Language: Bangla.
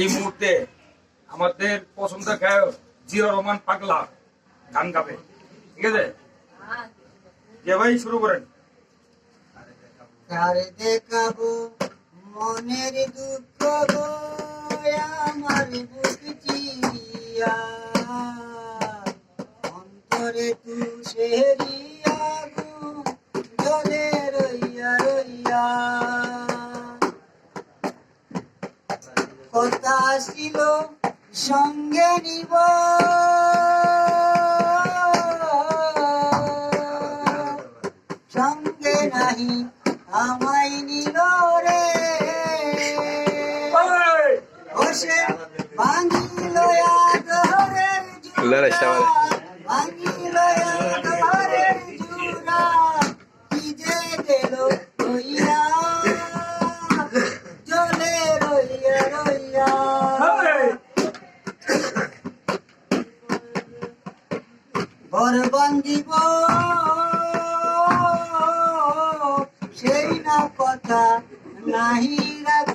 এই মুহূর্তে আমাদের পছন্দ গায়ক জিয়া রহমান পাগলা গান গাবে। ঠিক আছে? যে ভাই, শুরু করেন। মনের দুঃখ গো, আমার চিরিয়া অন্তরে তুষেরি আগুন জলে রইয়া রইয়া। কথা ছিল সঙ্গে নিব। সঙ্গে নাহি আমায় নিল রে। বসে ভাঙিল আদরের। ভাঙিল আদরের জুড়া কি যে দিল ঘর বান্ধিব সেই না কথা নাহি রাখ